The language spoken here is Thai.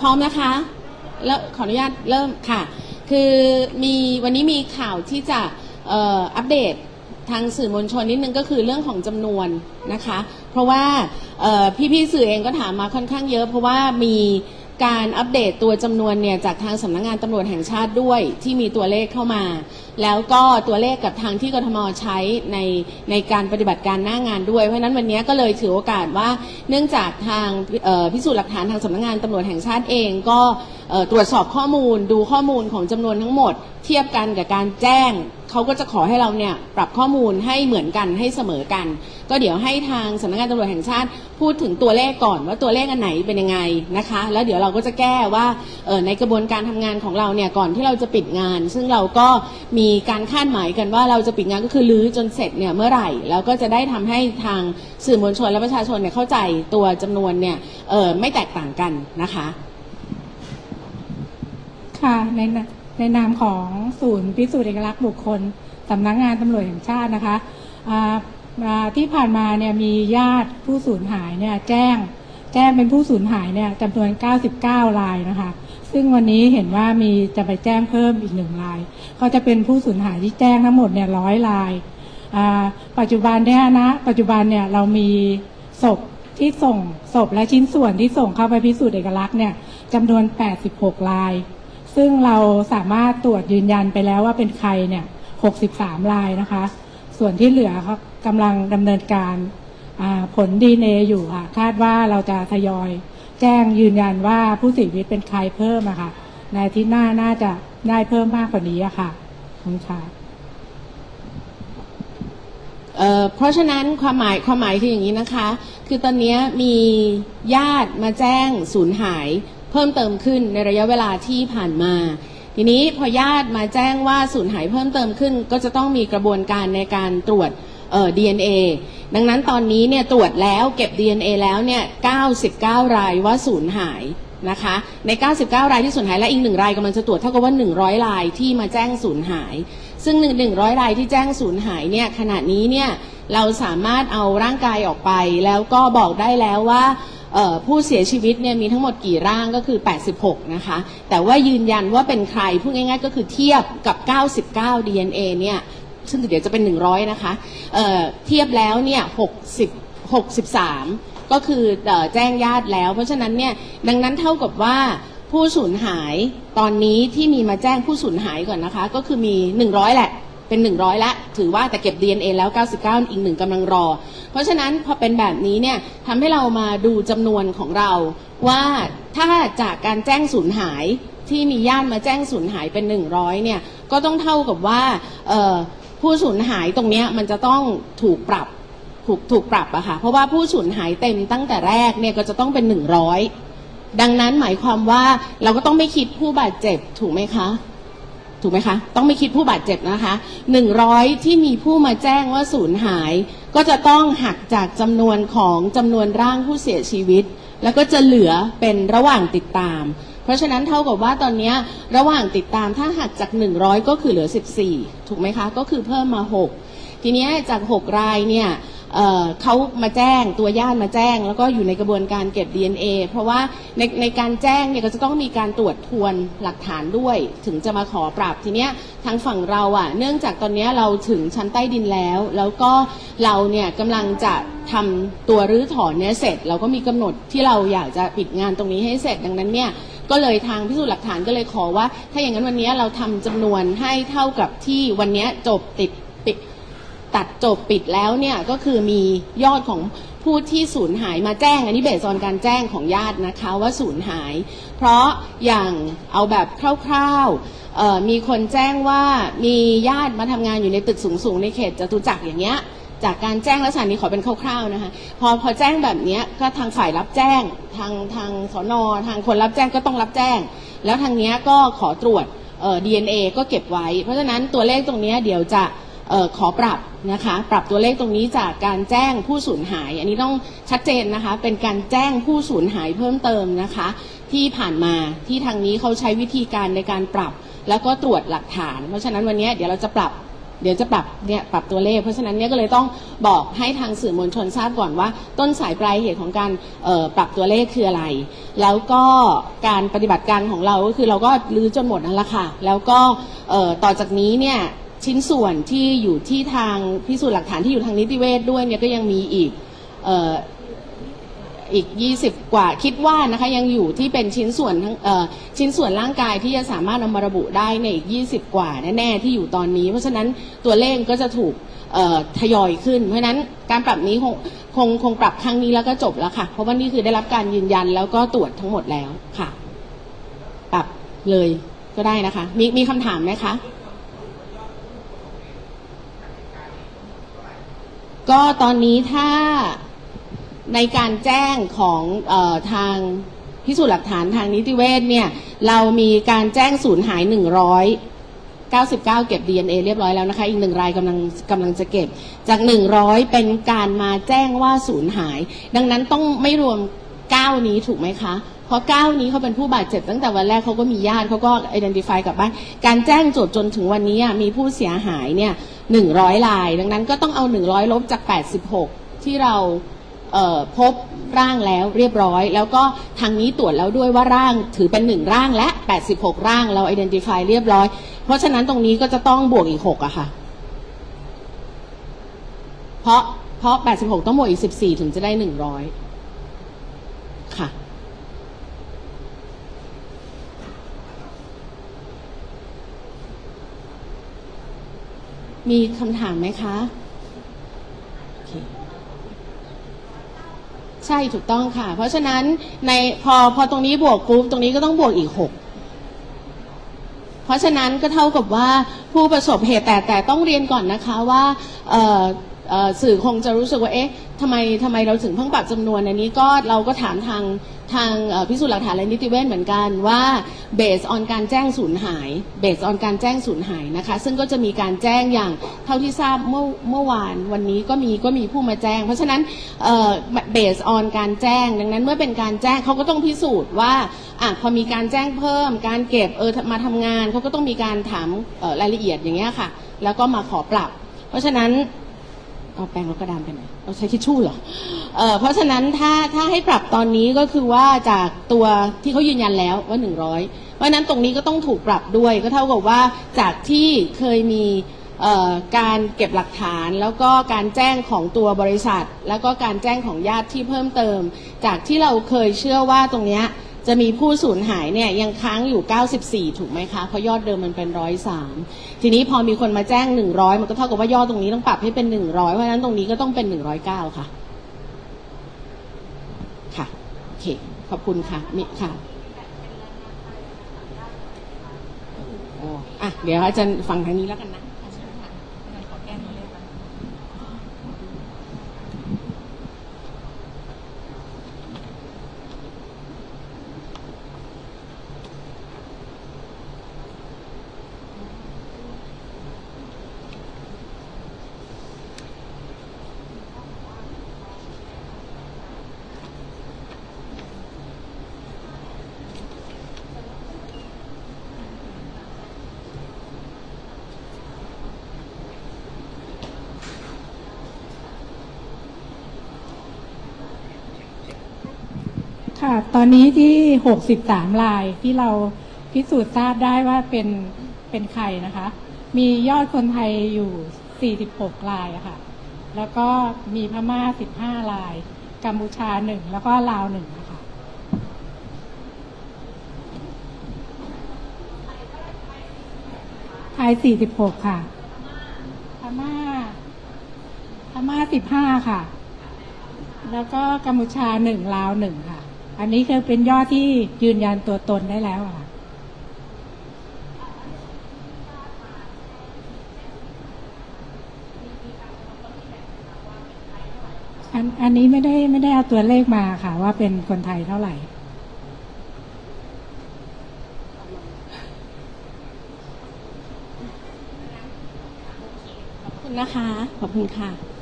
พร้อมนะคะแล้วขออนุญาตเริ่มค่ะ คือมีวันนี้มีข่าวที่จะอัปเดตทางสื่อมวลชนนิดนึงก็คือเรื่องของจำนวนนะคะ เพราะว่าพี่พี่ๆสื่อเองก็ถามมาค่อนข้างเยอะ เพราะว่ามี การอัปเดตตัวจำนวนเนี่ยจากทางสำนักงานตำรวจแห่งชาติด้วยที่มีตัวเลขเข้ามา แล้วก็ตัวเลขกับทางที่กทมใช้ในในการปฏิบัติการหน้างานด้วย เพราะฉะนั้นวันนี้ก็เลยถือโอกาสว่า เนื่องจากทางพิสูจน์หลักฐานทางสำนักงานตำรวจแห่งชาติเองก็ตรวจสอบข้อมูลดูข้อมูลของจำนวนทั้งหมด เทียบกันกับการแจ้ง เขาก็จะขอให้เราเนี่ยปรับข้อมูลให้เหมือนกันให้เสมอกัน ก็เดี๋ยวให้ทางสำนักงานตำรวจแห่งชาติ พูดถึงตัวเลขก่อนว่าตัวเลขอันไหนเป็นยังไงนะคะ แล้วเดี๋ยวเราก็จะแก้ว่าในกระบวนการทำงานของเราเนี่ยก่อนที่เราจะปิดงาน ซึ่งเราก็มีการคาดหมายกันว่าเราจะปิดงานก็คือรื้อจนเสร็จเนี่ยเมื่อไหร่แล้วก็จะได้ทำให้ทางสื่อมวลชนและประชาชนเนี่ยเข้าใจตัวจำนวนเนี่ยไม่แตกต่างกันนะคะ ค่ะในน ในนามของศูนย์พิสูจน์เอกลักษณ์บุคคลสำนักงานตำรวจแห่งชาตินะคะที่ผ่านมาเนี่ยมีญาติผู้สูญหายเนี่ยแจ้งแจ้งเป็นผู้สูญหายเนี่ยจำนวน 99 รายนะคะ ซึ่งวันนี้เห็นว่ามีจะไปแจ้งเพิ่มอีกหนึ่งราย ก็จะเป็นผู้สูญหายที่แจ้งทั้งหมดเนี่ยร้อยราย ปัจจุบันเนี่ยนะ ปัจจุบันเนี่ยเรามีศพที่ส่งศพและชิ้นส่วนที่ส่งเข้าไปพิสูจน์เอกลักษณ์เนี่ยจำนวน 86 ราย ซึ่งเราสามารถตรวจยืนยันไปแล้วว่าเป็นใครเนี่ย 63 รายนะคะ ส่วนที่เหลือเขากำลังดำเนินการผลดีเออยู่ค่ะ คาดว่าเราจะทยอย แจ้งยืนยันว่าผู้เสียชีวิตเป็นใครเพิ่มอะค่ะ ในทิตย์หน้าน่าจะได้เพิ่มมากกว่านี้อะค่ะคุณค่ะเเพราะฉะนั้นความหมายความหมายคืออย่างนี้นะคะ คือตอนนี้มีญาติมาแจ้งสูญหาย เพิ่มเติมขึ้นในระยะเวลาที่ผ่านมา ทีนี้พอญาติมาแจ้งว่าสูญหายเพิ่มเติมขึ้น ก็จะต้องมีกระบวนการในการตรวจเอ่อ DNA ดังนั้นตอนนี้เนี่ยตรวจแล้วเก็บ DNA แล้วเนี่ย99 รายว่าสูญหายนะคะใน 99 รายที่สูญหายและอีกหนึ่งรายกำลังจะตรวจเท่ากับว่า 100 รายที่มาแจ้งสูญหาย ซึ่งหนึ่งหนึ่งร้อยรายที่แจ้งสูญหายเนี่ยขณะนี้เนี่ยเราสามารถเอาร่างกายออกไป แล้วก็บอกได้แล้วว่า ผู้เสียชีวิตเนี่ยมีทั้งหมดกี่ร่างก็คือ 86 นะคะ แต่ว่ายืนยันว่าเป็นใครพูดง่ายๆ ก็คือเทียบกับ 99 DNA เนี่ยซึ่งเดี๋ยวจะเป็น 100 นะคะเเทียบแล้วเนี่ย60 63 ก็คืออแจ้งญาติแล้ว เพราะฉะนั้นเนี่ยดังนั้นเท่ากับว่าผู้สูญหายตอนนี้ที่มีมาแจ้งผู้สูญหายก่อนนะคะ ก็คือมี 100 แหละ เป็น 100 ละ ถือว่าแต่เก็บ DNA แล้ว 99 อีกหนึ่งกำลังรอ เพราะฉะนั้นพอเป็นแบบนี้เนี่ยทำให้เรามาดูจำนวนของเรา ว่าถ้าจากการแจ้งสูญหายที่มีญาติมาแจ้งสูญหายเป็น 100เนี่ยก็ต้องเท่ากับว่าผู้สูญหายตรงนี้มันจะต้องถูกปรับถูกถูกปรับอะค่ะเพราะว่าผู้สูญหายเต็มตั้งแต่แรกเนี่ยก็จะต้องเป็น 100 ดังนั้นหมายความว่าเราก็ต้องไม่คิดผู้บาดเจ็บถูกไหมคะ ถูกไหมคะ ต้องไม่คิดผู้บาดเจ็บนะคะหนึ่งร้อยที่มีผู้มาแจ้งว่าสูญหาย ก็จะต้องหักจากจำนวนของจำนวนร่างผู้เสียชีวิต แล้วก็จะเหลือเป็นระหว่างติดตาม เพราะฉะนั้นเท่ากับว่าตอนนี้ระหว่างติดตามถ้าหักจาก 100 ก็คือเหลือ 14 ถูกไหมคะ ก็คือเพิ่มมา 6 ทีนี้จาก 6 รายเนี่ย เเขามาแจ้งตัวญาติมาแจ้ง แล้วก็อยู่ในกระบวนการเก็บ DNA เพราะว่าในในการแจ้งเนี่ยก็จะต้องมีการตรวจทวนหลักฐานด้วย ถึงจะมาขอปรับทีเนี้ยทางฝั่งเราอะ่ะ เนื่องจากตอนนี้เราถึงชั้นใต้ดินแล้ว แล้วก็เราเนี่ยกำลังจะทำตัวรื้อถอนเนี่ยเสร็จ เราก็มีกำหนดที่เราอยากจะปิดงานตรงนี้ให้เสร็จดังนั้นเนี่ยก็เลยทางพิสูจน์หลักฐานก็เลยขอว่า ถ้าอย่างนั้นวันนี้เราทำจำนวนให้เท่ากับที่วันนี้จบติดปิด ตัดจบปิดแล้วเนี่ยก็คือมียอดของผู้ที่สูญหายมาแจ้ง อันนี้เบสออนการแจ้งของญาตินะคะว่าสูญหาย เพราะอย่างเอาแบบคร่าวๆมีคนแจ้งว่ามีญาติมาทำงานอยู่ในตึกสูงๆในเขตจตุจักรอย่างเงี้ยจากการแจ้งลักษณะนี้ขอเป็นคร่าวๆนะคะพอพอแจ้งแบบนี้ก็ทางฝ่ายรับแจ้ง ทางทางสนทางคนรับแจ้งก็ต้องรับแจ้ง แล้วทางเนี้ยก็ขอตรวจเอ่อ DNA ก็เก็บไว้ เพราะฉะนั้นตัวเลขตรงนี้เดี๋ยวจะ ออขอปรับนะคะปรับตัวเลขตรงนี้จากการแจ้งผู้สูญหาย อันนี้ต้องชัดเจนนะคะ เป็นการแจ้งผู้สูญหายเพิ่มเติมนะคะ ที่ผ่านมาที่ทางนี้เขาใช้วิธีการในการปรับ แล้วก็ตรวจหลักฐาน เพราะฉะนั้นวันนี้เดี๋ยวเราจะปรับเดี๋ยวจะปรับเนี่ยปรับตัวเลข เพราะฉะนั้นเนี่ยก็เลยต้องบอกให้ทางสื่อมวลชนทราบก่อนว่า ต้นสายปลายเหตุของการปรับตัวเลขคืออะไร แล้วก็การปฏิบัติการของเราก็คือเราก็รื้อจนหมดนั่นแหละค่ะ แล้วก็ต่อจากนี้เนี่ย ชิ้นส่วนที่อยู่ที่ทางพิสูจน์หลักฐานที่อยู่ทางนิติเวศด้วยเนี่ยก็ยังมีอีกเอ่ออีก 20 กว่าคิดว่านะคะยังอยู่ที่เป็นชิ้นส่วนทั้งเอ่อชิ้นส่วนร่างกายที่จะสามารถนำมาระบุได้ในอีก 20 กว่าแน่ๆที่อยู่ตอนนี้ เพราะฉะนั้นตัวเลขก็จะถูกเอ่อทยอยขึ้น เพราะฉะนั้นการปรับนี้คงคงคงปรับครั้งนี้แล้วก็จบแล้วค่ะ เพราะว่านี่คือได้รับการยืนยันแล้วก็ตรวจทั้งหมดแล้วค่ะ ปรับเลยก็ได้นะคะ มีมีคำถามไหมคะ ก็ตอนนี้ถ้าในการแจ้งของออทางพิสูจน์หลักฐานทางนิติเวศเนี่ย เรามีการแจ้งสูญหาย199 เก็บ DNA เรียบร้อยแล้วนะคะ อีกหนึ่งรายกำลังกำลังจะเก็บ จาก 100 เป็นการมาแจ้งว่าสูญหาย ดังนั้นต้องไม่รวม 9นี้ถูกไหมคะเพราะ9นี้เขาเป็นผู้บาดเจ็บตั้งแต่วันแรกเขาก็มีญาติเขาก็ identify กลับบ้านการแจ้งโจทย์จนถึงวันนี้มีผู้เสียหายเนี่ย100ราย ดังนั้นก็ต้องเอา100ลบจาก86ที่เราเพบร่างแล้วเรียบร้อย แล้วก็ทางนี้ตรวจแล้วด้วยว่าร่างถือเป็นหนึ่งร่างและ 86 ร่างเรา identify เรียบร้อย เพราะฉะนั้นตรงนี้ก็จะต้องบวกอีก 6อะค่ะ เพราะเพราะ 86 ต้องบวกอีก 14 ถึงจะได้ 100 ค่ะ มีคำถามไหมคะ ใช่ถูกต้องค่ะ เพราะฉะนั้นในพอพอตรงนี้บวกปุ๊บตรงนี้ก็ต้องบวกอีกหกเพราะฉะนั้นก็เท่ากับว่าผู้ประสบเหตุแต่แต่ต้องเรียนก่อนนะคะว่าสื่อคงจะรู้สึกว่าเอ๊ะทำไมทำไมเราถึงเพิ่งปรับจำนวนอันนี้ก็เราก็ถามทาง ทางพิสูจน์หลักฐานและนิติเวชเหมือนกันว่าเบสออนการแจ้งสูญหายเบสออนการแจ้งสูญหายนะคะ ซึ่งก็จะมีการแจ้งอย่างเท่าที่ทราบเมื่อเมื่อวานวันนี้ก็มีก็มีผู้มาแจ้ง เพราะฉะนั้นเบสออนการแจ้ง ดังนั้นเมื่อเป็นการแจ้งเขาก็ต้องพิสูจน์ว่าอะพอมีการแจ้งเพิ่ม การเก็บเออมาทำงานเขาก็ต้องมีการถามรายละเอียดอย่างเงี้ยค่ะ แล้วก็มาขอปรับ เพราะฉะนั้น เอาแปรงลบกระดานไปไหนเราใช้ทิชชู่เหรอเออเพราะฉะนั้นถ้าถ้าให้ปรับตอนนี้ก็คือว่าจากตัวที่เขายืนยันแล้วว่าหนึ่งร้อยเพราะฉะนั้นตรงนี้ก็ต้องถูกปรับด้วยก็เท่ากับว่าจากที่เคยมีการเก็บหลักฐานแล้วก็การแจ้งของตัวบริษัท แล้วก็การแจ้งของญาติที่เพิ่มเติม จากที่เราเคยเชื่อว่าตรงเนี้ย จะมีผู้สูญหายเนี่ยยังค้างอยู่ 94 ถูกไหมคะ เพราะยอดเดิมมันเป็น 103 ทีนี้พอมีคนมาแจ้ง 100 มันก็เท่ากับว่ายอดตรงนี้ต้องปรับให้เป็น 100 เพราะฉะนั้นตรงนี้ก็ต้องเป็น 109 ค่ะ ค่ะ โอเค ขอบคุณค่ะนี่ค่ะโอ้อะ เดี๋ยวอาจารย์ฟังทางนี้แล้วกันนะ ค่ะ ตอนนี้ที่หกสิบสามรายที่เราพิสูจน์ทราบได้ว่าเป็นเป็นใครนะคะ มียอดคนไทยอยู่สี่สิบหกรายะค่ะ แล้วก็มีพม่าสิบห้าราย กัมพูชาหนึ่งแล้วก็ลาวหนึ่งนะคะไทยสี่สิบหกค่ะ พม่า พม่าสิบห้าค่ะ แล้วก็กัมพูชาหนึ่งลาวหนึ่งค่ะ อันนี้คือเป็นยอดที่ยืนยันตัวตนได้แล้วอะค่ะอันอันนี้ไม่ได้ไม่ได้เอาตัวเลขมาค่ะ ว่าเป็นคนไทยเท่าไหร่ขอบคุณนะคะ ขอบคุณค่ะ